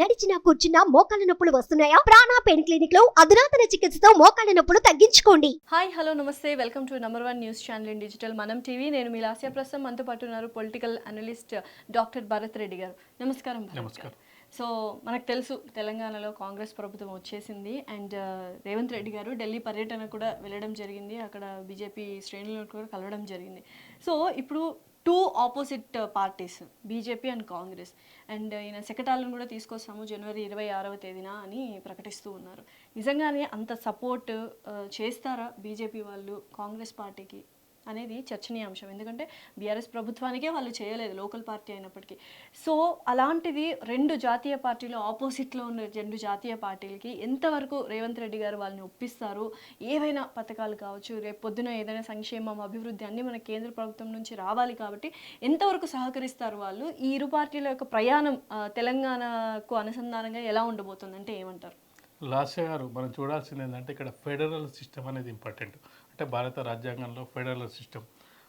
నడిచినా కూర్చున్నా మోకాళ్ళ నొప్పులు వస్తున్నాయా? ప్రాణా పెయిన్ క్లినిక్లో అధునాతన చికిత్సతో మోకాళ్ళ నొప్పులు తగ్గించుకోండి. హాయ్ హలో నమస్తే. Welcome to number one news channel in digital Manam TV. నేను మీ లాస్య ప్రస్తుతం. మనతో పాటు ఉన్నారు political analyst doctor Bharat Reddy గారు. నమస్కారం భరత్ నమస్కారం. సో మనకు తెలుసు తెలంగాణలో కాంగ్రెస్ ప్రభుత్వం వచ్చేసింది. అండ్ రేవంత్ రెడ్డి గారు ఢిల్లీ పర్యటన కూడా వెళ్ళడం జరిగింది. అక్కడ బీజేపీ శ్రేణులను కూడా కలవడం జరిగింది. సో ఇప్పుడు two opposite parties BJP and Congress and ఈయన శకటాలను కూడా తీసుకొస్తాము జనవరి ఇరవై ఆరవ తేదీన అని ప్రకటిస్తూ ఉన్నారు. నిజంగానే అంత సపోర్ట్ చేస్తారా బీజేపీ వాళ్ళు కాంగ్రెస్ పార్టీకి? అనేది చర్చనీయాంశం. ఎందుకంటే బీఆర్ఎస్ ప్రభుత్వానికే వాళ్ళు చేయలేదు లోకల్ పార్టీ అయినప్పటికీ. సో అలాంటిది రెండు జాతీయ పార్టీలు ఆపోజిట్లో ఉన్న రెండు జాతీయ పార్టీలకి ఎంతవరకు రేవంత్ రెడ్డి గారు వాళ్ళని ఒప్పిస్తారు? ఏవైనా పథకాలు కావచ్చు రేపు పొద్దున ఏదైనా సంక్షేమం అభివృద్ధి అన్నీ మన కేంద్ర ప్రభుత్వం నుంచి రావాలి కాబట్టి ఎంతవరకు సహకరిస్తారు వాళ్ళు? ఈ ఇరు పార్టీల యొక్క ప్రయాణం తెలంగాణకు అనుసంధానంగా ఎలా ఉండబోతుంది? అంటే ఏమంటారు? లాస్య గారు మనం చూడాల్సింది ఏంటంటే ఇక్కడ ఫెడరల్ సిస్టమ్ అనేది ఇంపార్టెంట్. అంటే భారత రాజ్యాంగంలో ఫెడరల్ సిస్టమ్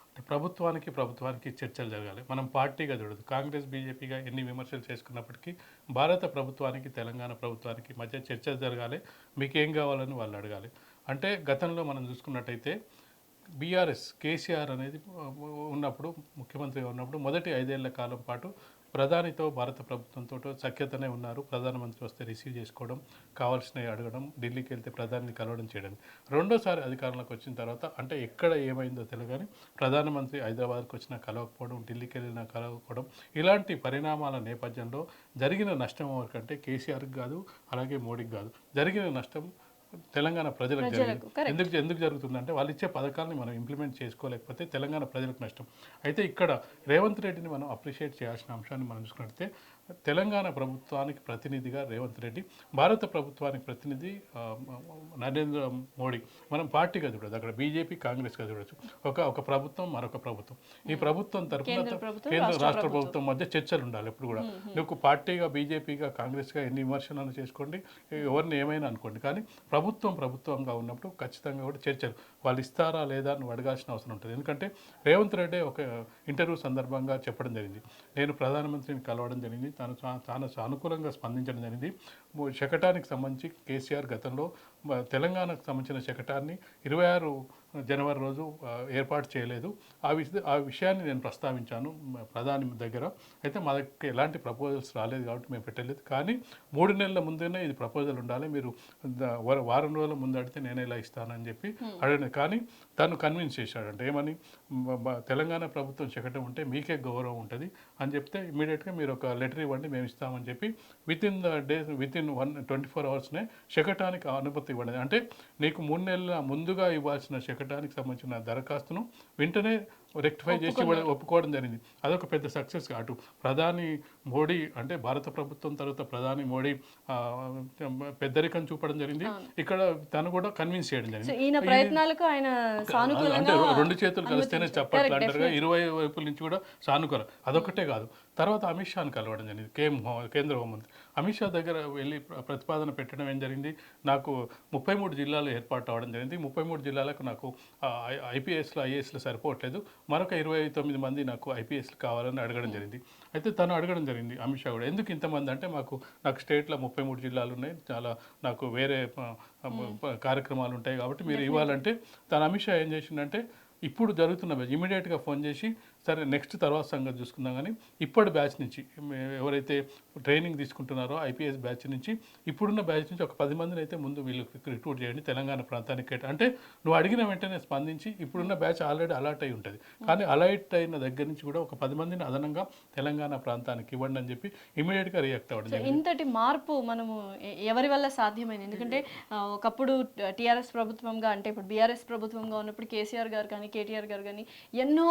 అంటే ప్రభుత్వానికి ప్రభుత్వానికి చర్చలు జరగాలి. మనం పార్టీగా చూడదు కాంగ్రెస్ బీజేపీగా ఎన్ని విమర్శలు చేసుకున్నప్పటికీ భారత ప్రభుత్వానికి తెలంగాణ ప్రభుత్వానికి మధ్య చర్చలు జరగాలి. మీకు ఏం కావాలని వాళ్ళు అడగాలి. అంటే గతంలో మనం చూసుకున్నట్టయితే బీఆర్ఎస్ కేసీఆర్ అనేది ఉన్నప్పుడు ముఖ్యమంత్రిగా ఉన్నప్పుడు మొదటి ఐదేళ్ళ కాలం పాటు ప్రధానితో భారత ప్రభుత్వంతో సఖ్యతనే ఉన్నారు. ప్రధానమంత్రి వస్తే రిసీవ్ చేసుకోవడం కావాల్సినవి అడగడం ఢిల్లీకి వెళ్తే ప్రధానిని కలవడం చేయడం. రెండోసారి అధికారంలోకి వచ్చిన తర్వాత అంటే ఎక్కడ ఏమైందో తెలియదు ప్రధానమంత్రి హైదరాబాద్కి వచ్చినా కలవకపోవడం ఢిల్లీకి వెళ్ళినా కలవకపోవడం ఇలాంటి పరిణామాల నేపథ్యంలో జరిగిన నష్టం ఎవరికంటే కేసీఆర్కి కాదు అలాగే మోడీకి కాదు. జరిగిన నష్టం తెలంగాణ ప్రజలకు జరిగింది. ఎందుకు ఎందుకు జరుగుతుందంటే వాళ్ళు ఇచ్చే పథకాలని మనం ఇంప్లిమెంట్ చేసుకోలేకపోతే తెలంగాణ ప్రజలకు నష్టం అయితే ఇక్కడ రేవంత్ రెడ్డిని మనం అప్రిషియేట్ చేయాల్సిన అంశాన్ని మనం చూసుకుంటే తెలంగాణ ప్రభుత్వానికి ప్రతినిధిగా రేవంత్ రెడ్డి భారత ప్రభుత్వానికి ప్రతినిధి నరేంద్ర మోడీ. మనం పార్టీగా చూడదు అక్కడ బీజేపీ కాంగ్రెస్గా చూడొచ్చు. ఒక ఒక ప్రభుత్వం మరొక ప్రభుత్వం. ఈ ప్రభుత్వం తరఫున కేంద్ర రాష్ట్ర ప్రభుత్వం. ప్రభుత్వం మధ్య చర్చలు ఉండాలి ఎప్పుడు కూడా. నువ్వు పార్టీగా బీజేపీగా కాంగ్రెస్గా ఎన్ని విమర్శలను చేసుకోండి ఎవరిని ఏమైనా అనుకోండి. కానీ ప్రభుత్వం ప్రభుత్వంగా ఉన్నప్పుడు ఖచ్చితంగా కూడా చర్చలు. వాళ్ళు ఇస్తారా లేదా నువ్వు అడగాల్సిన అవసరం ఉంటుంది. ఎందుకంటే రేవంత్ రెడ్డి ఒక ఇంటర్వ్యూ సందర్భంగా చెప్పడం జరిగింది. నేను ప్రధానమంత్రిని కలవడం జరిగింది. తాను చాలా సానుకూలంగా స్పందించడం జరిగింది. శకటానికి సంబంధించి కేసీఆర్ గతంలో తెలంగాణకు సంబంధించిన శకటాన్ని ఇరవై ఆరు జనవరి రోజు ఏర్పాటు చేయలేదు. ఆ విష ఆ విషయాన్ని నేను ప్రస్తావించాను ప్రధాని దగ్గర. అయితే మా దగ్గర ఎలాంటి ప్రపోజల్స్ రాలేదు కాబట్టి మేము పెట్టలేదు. కానీ మూడు నెలల ముందేనే ఇది ప్రపోజల్ ఉండాలి. మీరు వార- రోజుల ముందు అడిగితే నేను ఇలా ఇస్తానని చెప్పి అడిగిన. కానీ తను కన్విన్స్ చేశాడంట. ఏమని? తెలంగాణ ప్రభుత్వం శకటం ఉంటే మీకే గౌరవం ఉంటుంది అని చెప్తే ఇమీడియట్గా మీరు ఒక లెటర్ ఇవ్వండి మేము ఇస్తామని చెప్పి within the days within one twenty four అవర్స్నే శకటానికి అనుమతి ఇవ్వండి అంటే నీకు మూడు నెలల ముందుగా ఇవ్వాల్సిన శకటానికి సంబంధించిన దరఖాస్తును వెంటనే రెక్టిఫై చేసి ఇవ్వడం ఒప్పుకోవడం జరిగింది. అదొక పెద్ద సక్సెస్ అటు ప్రధాని మోడీ అంటే భారత ప్రభుత్వం తర్వాత ప్రధాని మోడీ పెద్దరికం చూపడం జరిగింది. ఇక్కడ తను కూడా కన్విన్స్ చేయడం జరిగింది. ప్రయత్నాలకు ఆయన అంటే రెండు చేతులు కలిస్తేనే. చప్పట్లు అంటారుగా ఇరవై వైపుల నుంచి కూడా సానుకూల. అదొకటే కాదు. తర్వాత అమిత్ షాను కలవడం జరిగింది. కేం హో- కేంద్ర హోంమంత్రి. అమిత్ షా దగ్గర వెళ్ళి ప్ర- ప్రతిపాదన పెట్టడం ఏం జరిగింది? నాకు ముప్పై మూడు జిల్లాలు ఏర్పాటు అవ్వడం జరిగింది. ముప్పై మూడు జిల్లాలకు నాకు ఐపీఎస్లో ఐఏఎస్లో సరిపోవట్లేదు. మరొక ఇరవై తొమ్మిది మంది నాకు ఐపీఎస్లు కావాలని అడగడం జరిగింది. అయితే తను అడగడం జరిగింది. అమిత్ షా కూడా. ఎందుకు ఇంతమంది? అంటే మాకు నాకు స్టేట్లో ముప్పై మూడు జిల్లాలు ఉన్నాయి. చాలా నాకు వేరే కార్యక్రమాలు ఉంటాయి కాబట్టి మీరు ఇవ్వాలంటే తను అమిత్ షా ఏం చేసిందంటే ఇప్పుడు జరుగుతున్న ఇమీడియట్గా ఫోన్ చేసి సరే నెక్స్ట్ తర్వాత సంగతి చూసుకుందాం కానీ ఇప్పటి బ్యాచ్ నుంచి ఎవరైతే ట్రైనింగ్ తీసుకుంటున్నారో ఐపీఎస్ బ్యాచ్ నుంచి ఇప్పుడున్న బ్యాచ్ నుంచి ఒక పది మందిని అయితే ముందు వీళ్ళు రిక్రూట్ చేయండి తెలంగాణ ప్రాంతానికి. అంటే నువ్వు అడిగిన వెంటనే స్పందించి ఇప్పుడున్న బ్యాచ్ ఆల్రెడీ అలర్ట్ అయి ఉంటుంది. కానీ అలర్ట్ అయిన దగ్గర నుంచి కూడా ఒక పది మందిని అదనంగా తెలంగాణ ప్రాంతానికి ఇవ్వండి అని చెప్పి ఇమీడియట్గా రియాక్ట్ అవ్వడం ఇంతటి మార్పు మనము ఎవరి వల్ల సాధ్యమైంది? ఎందుకంటే ఒకప్పుడు టీఆర్ఎస్ ప్రభుత్వంగా అంటే ఇప్పుడు బీఆర్ఎస్ ప్రభుత్వంగా ఉన్నప్పుడు కేసీఆర్ గారు కానీ కేటీఆర్ గారు కానీ ఎన్నో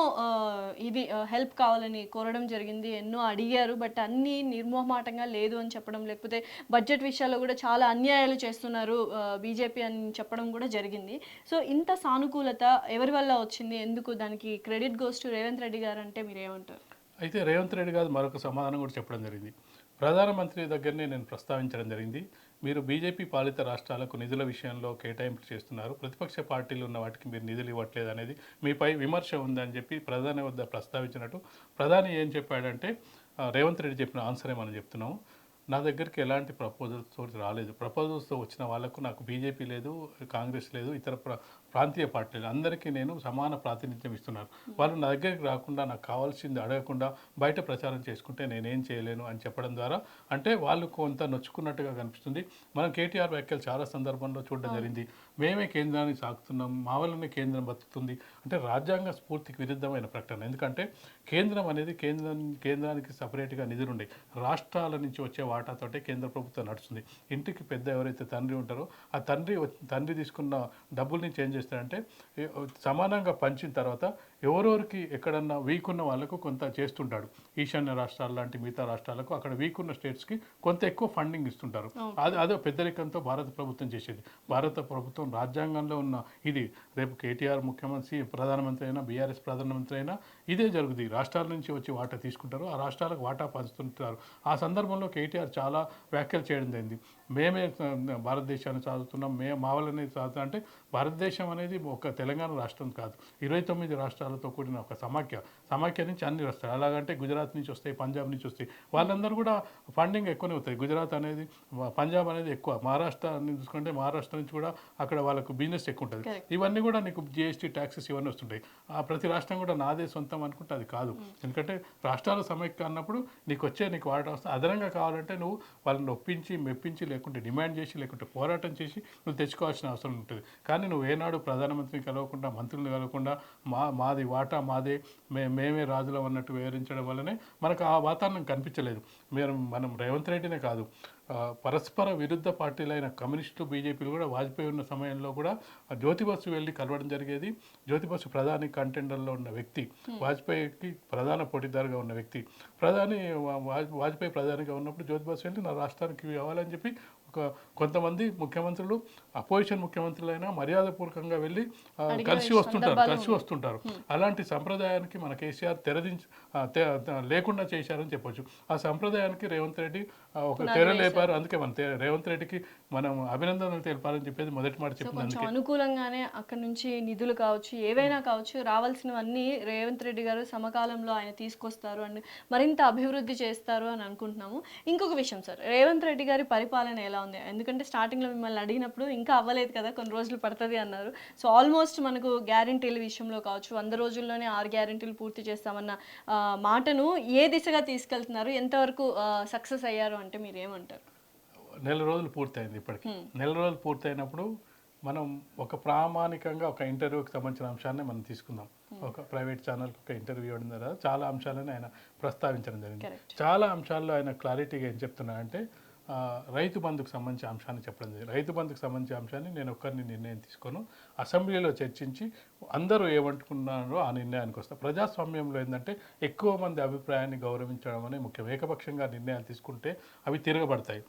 ఇది హెల్ప్ కావాలని కోరడం జరిగింది. ఎన్నో అడిగారు బట్ అన్నీ నిర్మోహమాటంగా లేదు అని చెప్పడం లేకపోతే బడ్జెట్ విషయాల్లో కూడా చాలా అన్యాయాలు చేస్తున్నారు బీజేపీ అని చెప్పడం కూడా జరిగింది. సో ఇంత సానుకూలత ఎవరి వల్ల వచ్చింది? ఎందుకు దానికి credit goes to Revanth Reddy గారు అంటే మీరు ఏమంటారు? అయితే రేవంత్ రెడ్డి గారు మరొక సమాధానం కూడా చెప్పడం జరిగింది. ప్రధానమంత్రి దగ్గరనే నేను ప్రస్తావించడం జరిగింది. మీరు బీజేపీ పాలిత రాష్ట్రాలకు నిధుల విషయంలో కేటాయింపులు చేస్తున్నారు. ప్రతిపక్ష పార్టీలు ఉన్న వాటికి మీరు నిధులు ఇవ్వట్లేదు అనేది మీపై విమర్శ ఉందని చెప్పి ప్రధాని వద్ద ప్రస్తావించినట్టు ప్రధాని ఏం చెప్పాడంటే రేవంత్ రెడ్డి చెప్పిన ఆన్సరే మనం చెప్తున్నాము. నా దగ్గరికి ఎలాంటి ప్రపోజల్స్ తోటి రాలేదు. ప్రపోజల్స్తో వచ్చిన వాళ్ళకు నాకు బీజేపీ లేదు కాంగ్రెస్ లేదు ఇతర ప్ర- ప్రాంతీయ పార్టీలు అందరికీ నేను సమాన ప్రాతినిధ్యం ఇస్తున్నాను వాళ్ళు నా దగ్గరికి రాకుండా నాకు కావాల్సింది అడగకుండా బయట ప్రచారం చేసుకుంటే నేనేం చేయలేను అని చెప్పడం ద్వారా అంటే వాళ్ళు కొంత నొచ్చుకున్నట్టుగా కనిపిస్తుంది. మనం కేటీఆర్ వ్యాఖ్యలు చాలా సందర్భంలో చూడడం జరిగింది. మేమే కేంద్రానికి సాగుతున్నాం మా వల్లనే కేంద్రం బతుకుతుంది. అంటే రాజ్యాంగ స్ఫూర్తికి విరుద్ధమైన ప్రకటన. ఎందుకంటే కేంద్రం అనేది కేంద్రం కేంద్రానికి సపరేట్గా నిధులు రాష్ట్రాల నుంచి వచ్చే వాటాతోటే కేంద్ర ప్రభుత్వం నడుస్తుంది. ఇంటికి పెద్ద ఎవరైతే తండ్రి ఉంటారో ఆ తండ్రి తండ్రి తీసుకున్న డబ్బుల్ని చేంజ్ చేస్తారంటే సమానంగా పంచిన తర్వాత ఎవరెవరికి ఎక్కడన్నా వీక్ ఉన్న వాళ్ళకు కొంత చేస్తుంటాడు. ఈశాన్య రాష్ట్రాల లాంటి మిగతా రాష్ట్రాలకు అక్కడ వీక్ ఉన్న స్టేట్స్కి కొంత ఎక్కువ ఫండింగ్ ఇస్తుంటారు. అది అదే పెద్దరికంతో భారత ప్రభుత్వం చేసేది. భారత ప్రభుత్వం రాజ్యాంగంలో ఉన్న ఇది రేపు కేటీఆర్ ముఖ్యమంత్రి ప్రధానమంత్రి అయినా బీఆర్ఎస్ ప్రధానమంత్రి అయినా ఇదే జరుగుతుంది రాష్ట్రాల నుంచి వచ్చి వాటా తీసుకుంటారు. ఆ రాష్ట్రాలకు వాటా పంచుతుంటారు. ఆ సందర్భంలో కేటీఆర్ చాలా వ్యాఖ్యలు చేయడం జరిగింది. మేమే భారతదేశాన్ని సాగుతున్నాం మే మా వల్లనే సాగుతున్నాం అంటే భారతదేశం అనేది ఒక తెలంగాణ రాష్ట్రం కాదు. ఇరవై తొమ్మిది రాష్ట్రాలతో కూడిన ఒక సమాఖ్య. సమాఖ్య నుంచి అన్ని వస్తాయి. అలాగంటే గుజరాత్ నుంచి వస్తాయి పంజాబ్ నుంచి వస్తాయి. వాళ్ళందరూ కూడా ఫండింగ్ ఎక్కువనే అవుతాయి గుజరాత్ అనేది పంజాబ్ అనేది ఎక్కువ. మహారాష్ట్ర చూసుకుంటే మహారాష్ట్ర నుంచి కూడా అక్కడ వాళ్ళకు బిజినెస్ ఎక్కువ ఉంటుంది. ఇవన్నీ కూడా నీకు జిఎస్టీ ట్యాక్సెస్ ఇవన్నీ వస్తుంటాయి. ఆ ప్రతి రాష్ట్రం కూడా నాదే సొంతం అనుకుంటే అది కాదు. ఎందుకంటే రాష్ట్రాల సమైక్య అన్నప్పుడు నీకు వచ్చే నీకు వాడటం అదనంగా కావాలంటే నువ్వు వాళ్ళని ఒప్పించి మెప్పించి లేకుంటే డిమాండ్ చేసి లేకుంటే పోరాటం చేసి నువ్వు తెచ్చుకోవాల్సిన అవసరం ఉంటుంది. కానీ నువ్వు ఏనాడు ప్రధానమంత్రిని కలవకుండా మంత్రులను కలవకుండా మా మాది వాటా మాదే మే మేమే రాజులం అన్నట్టు వివరించడం వల్లనే మనకు ఆ వాతావరణం కనిపించలేదు. మీరు మనం రేవంత్ రెడ్డినే కాదు పరస్పర విరుద్ధ పార్టీలైన కమ్యూనిస్టు బీజేపీలు కూడా వాజ్పేయి ఉన్న సమయంలో కూడా ఆ జ్యోతి బస్సు వెళ్ళి కలవడం జరిగేది. జ్యోతి బస్సు ప్రధాని కంటెండర్లో ఉన్న వ్యక్తి వాజ్పేయికి ప్రధాన పోటీదారుగా ఉన్న వ్యక్తి. ప్రధాని వాజ్పేయి ప్రధానిగా ఉన్నప్పుడు జ్యోతి బస్సు వెళ్ళి నా రాష్ట్రానికి కావాలని చెప్పి కొంతమంది ముఖ్యమంత్రులు అపోజిషన్ ముఖ్యమంత్రులైనా మర్యాదపూర్వకంగా వెళ్ళి కలిసి వస్తుంటారు కలిసి వస్తుంటారు. అలాంటి సంప్రదాయానికి మన కేసీఆర్ తెరదించి లేకుండా చేశారని చెప్పొచ్చు. ఆ సంప్రదాయానికి రేవంత్ రెడ్డి ఒక తెర లేపారు. అందుకే మన రేవంత్ రెడ్డికి మనం అభినందనలు తెలపాలని చెప్పేది మొదటి మాట చెప్పింది అనుకూలంగానే అక్కడ నుంచి నిధులు కావచ్చు ఏవైనా కావచ్చు రావాల్సినవన్నీ రేవంత్ రెడ్డి గారు సమకాలంలో ఆయన తీసుకొస్తారు అండ్ మరింత అభివృద్ధి చేస్తారు అని అనుకుంటున్నాము. ఇంకొక విషయం సార్ రేవంత్ రెడ్డి గారి పరిపాలన ఎలా ఉంది ఎందుకంటే స్టార్టింగ్లో మిమ్మల్ని అడిగినప్పుడు ఇంకా అవ్వలేదు కదా కొన్ని రోజులు పడుతుంది అన్నారు. సో ఆల్మోస్ట్ మనకు గ్యారంటీల విషయంలో కావచ్చు వంద రోజుల్లోనే ఆరు గ్యారంటీలు పూర్తి చేస్తామన్న మాటను ఏ దిశగా తీసుకెళ్తున్నారు? ఎంతవరకు సక్సెస్ అయ్యారు అంటే మీరు ఏమంటారు? నెల రోజులు పూర్తయింది ఇప్పటికి. నెల రోజులు పూర్తయినప్పుడు మనం ఒక ప్రామాణికంగా ఒక ఇంటర్వ్యూకి సంబంధించిన అంశాన్ని మనం తీసుకుందాం. ఒక ప్రైవేట్ ఛానల్ ఒక ఇంటర్వ్యూ ఇవ్వడం ద్వారా చాలా అంశాలను ఆయన ప్రస్తావించడం జరిగింది. చాలా అంశాల్లో ఆయన క్లారిటీగా ఏం చెప్తున్నారంటే ఆ, రైతు బంధుకు సంబంధించిన అంశాన్ని చెప్పడం జరిగింది. రైతు బంధుకు సంబంధించిన అంశాన్ని నేను ఒక్కరిని నిర్ణయం తీసుకోను. అసెంబ్లీలో చర్చించి అందరూ ఏమనుకున్నారో ఆ నిర్ణయానికి వస్తా. ప్రజాస్వామ్యంలో ఏంటంటే ఎక్కువ మంది అభిప్రాయాన్ని గౌరవించడం అనేది ముఖ్యం. ఏకపక్షంగా నిర్ణయాలు తీసుకుంటే అవి తిరగబడతాయి.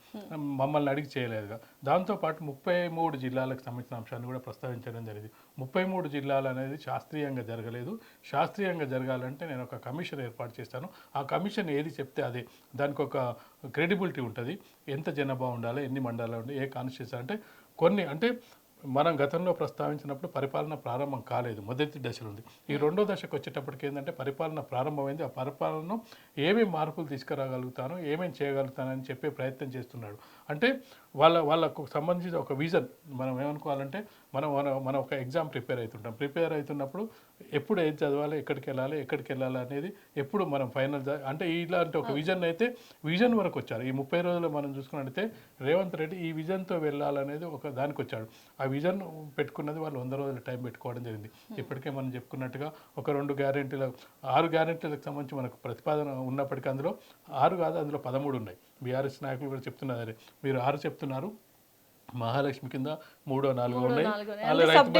మమ్మల్ని అడిగి చేయలేదుగా. దాంతోపాటు ముప్పై మూడు జిల్లాలకు సంబంధించిన అంశాన్ని కూడా ప్రస్తావించడం జరిగింది. ముప్పై మూడు జిల్లాలు అనేది శాస్త్రీయంగా జరగలేదు. శాస్త్రీయంగా జరగాలంటే నేను ఒక కమిషన్ ఏర్పాటు చేస్తాను. ఆ కమిషన్ ఏది చెప్తే అదే. దానికి ఒక క్రెడిబిలిటీ ఉంటుంది. ఎంత జనాభా ఉండాలి ఎన్ని మండలాలు ఉండాలి ఏ కాన్స్టిట్యూషన్ అంటే కొన్ని అంటే మనం గతంలో ప్రస్తావించినప్పుడు పరిపాలన ప్రారంభం కాలేదు. మొదటి దశలో ఉంది ఈ రెండో దశకు వచ్చేటప్పటికి ఏంటంటే పరిపాలన ప్రారంభమైంది. ఆ పరిపాలనను ఏమేమి మార్పులు తీసుకురాగలుగుతాను ఏమేమి చేయగలుగుతానని చెప్పే ప్రయత్నం చేస్తున్నాడు. అంటే వాళ్ళ వాళ్ళకు సంబంధించిన ఒక విజన్ మనం ఏమనుకోవాలంటే మనం మన మనం ఒక ఎగ్జామ్ ప్రిపేర్ అవుతుంటాం. ప్రిపేర్ అవుతున్నప్పుడు ఎప్పుడు ఏది చదవాలి ఎక్కడికి వెళ్ళాలి ఎక్కడికి వెళ్ళాలి అనేది ఎప్పుడు మనం ఫైనల్ అంటే ఇలాంటి ఒక విజన్ అయితే విజన్ వరకు వచ్చారు. ఈ ముప్పై రోజుల్లో మనం చూసుకున్నట్టయితే రేవంత్ రెడ్డి ఈ విజన్తో వెళ్ళాలనేది ఒక దానికి వచ్చాడు. ఆ విజన్ పెట్టుకున్నది వాళ్ళు వంద రోజుల టైం పెట్టుకోవడం జరిగింది. ఇప్పటికే మనం చెప్పుకున్నట్టుగా ఒక రెండు గ్యారెంటీల ఆరు గ్యారెంటీలకు సంబంధించి మనకు ప్రతిపాదన ఉన్నప్పటికీ అందులో ఆరు కాదు అందులో పదమూడు ఉన్నాయి. బీఆర్ఎస్ నాయకులు కూడా చెప్తున్నారు అదే. మీరు ఆరు చెప్తున్నారు. మహాలక్ష్మి కింద మూడో నాలుగో ఉన్నాయి. అలా రైతు సబ్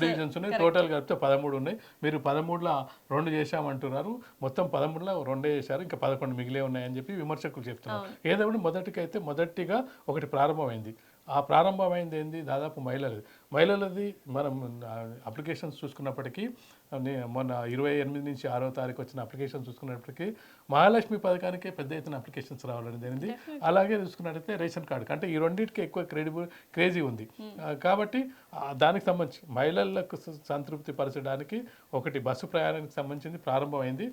డివిజన్స్ ఉన్నాయి. టోటల్ కలిపితే పదమూడు ఉన్నాయి. మీరు పదమూడులో రెండు చేశామంటున్నారు. మొత్తం పదమూడులో రెండే చేశారు. ఇంకా పదకొండు మిగిలే ఉన్నాయని చెప్పి విమర్శకులు చెప్తున్నారు. ఏదేమైనా మొదటికైతే మొదటిగా ఒకటి ప్రారంభమైంది. ఆ ప్రారంభమైంది ఏంది? దాదాపు మహిళలది. మహిళలది మనం అప్లికేషన్స్ చూసుకున్నప్పటికీ మొన్న ఇరవై ఎనిమిది నుంచి ఆరో తారీఖు వచ్చిన అప్లికేషన్ చూసుకున్నప్పటికీ మహాలక్ష్మి పథకానికే పెద్ద ఎత్తున అప్లికేషన్స్ రావడం జరిగింది. అలాగే చూసుకున్నట్టయితే రేషన్ కార్డు. అంటే ఈ రెండింటికి ఎక్కువ క్రెడిబుల్ క్రేజీ ఉంది. ఆ, కాబట్టి దానికి సంబంధించి మహిళలకు సంతృప్తి పరచడానికి ఒకటి బస్సు ప్రయాణానికి సంబంధించింది ప్రారంభమైంది.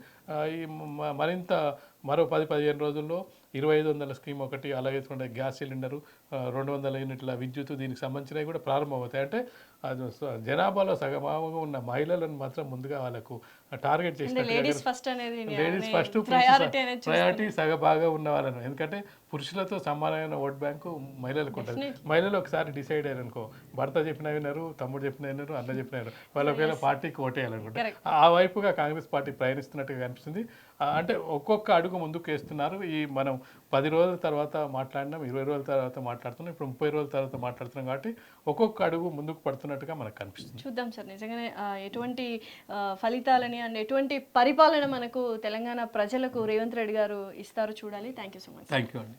ఈ మరింత మరో పది పదిహేను రోజుల్లో ఇరవై ఐదు వందల స్కీమ్ ఒకటి అలాగే గ్యాస్ సిలిండరు రెండు వందల యూనిట్ల విద్యుత్ దీనికి సంబంధించినవి కూడా ప్రారంభమవుతాయి. అంటే అది జనాభాలో సగభాగంగా ఉన్న మహిళలను మాత్రం ముందుగా వాళ్ళకు టార్గెట్ చేసినట్టుగా లేడీస్ ఫస్ట్ అనేది లేడీస్ ఫస్ట్ ప్రయారిటీ సగభాగా ఉన్న వాళ్ళను ఎందుకంటే పురుషులతో సమానమైన ఓట్ బ్యాంకు మహిళలకు ఉంటుంది. మహిళలు ఒకసారి డిసైడ్ అయ్యారు అనుకో భర్త చెప్పిన విన్నారు తమ్ముడు చెప్పిన విన్నారు అన్న చెప్పిన విన్నారు. వాళ్ళు ఒకవేళ పార్టీకి ఓటేయాలనుకుంటే ఆ వైపుగా కాంగ్రెస్ పార్టీ ప్రయాణిస్తున్నట్టుగా కనిపిస్తుంది. అంటే ఒక్కొక్క అడుగు ముందుకు వేస్తున్నారు. ఈ మనం పది రోజుల తర్వాత మాట్లాడినాం ఇరవై రోజుల తర్వాత మాట్లాడుతున్నాం ఇప్పుడు ముప్పై రోజుల తర్వాత మాట్లాడుతున్నాం కాబట్టి ఒక్కొక్క అడుగు ముందుకు పడుతున్నట్టుగా మనకు కనిపిస్తుంది. చూద్దాం సార్. నిజంగానే ఎటువంటి ఆ, ఫలితాలని అండ్ ఎటువంటి పరిపాలన మనకు తెలంగాణ ప్రజలకు రేవంత్ రెడ్డి గారు ఇస్తారో చూడాలి. Thank you so much thank you అండి.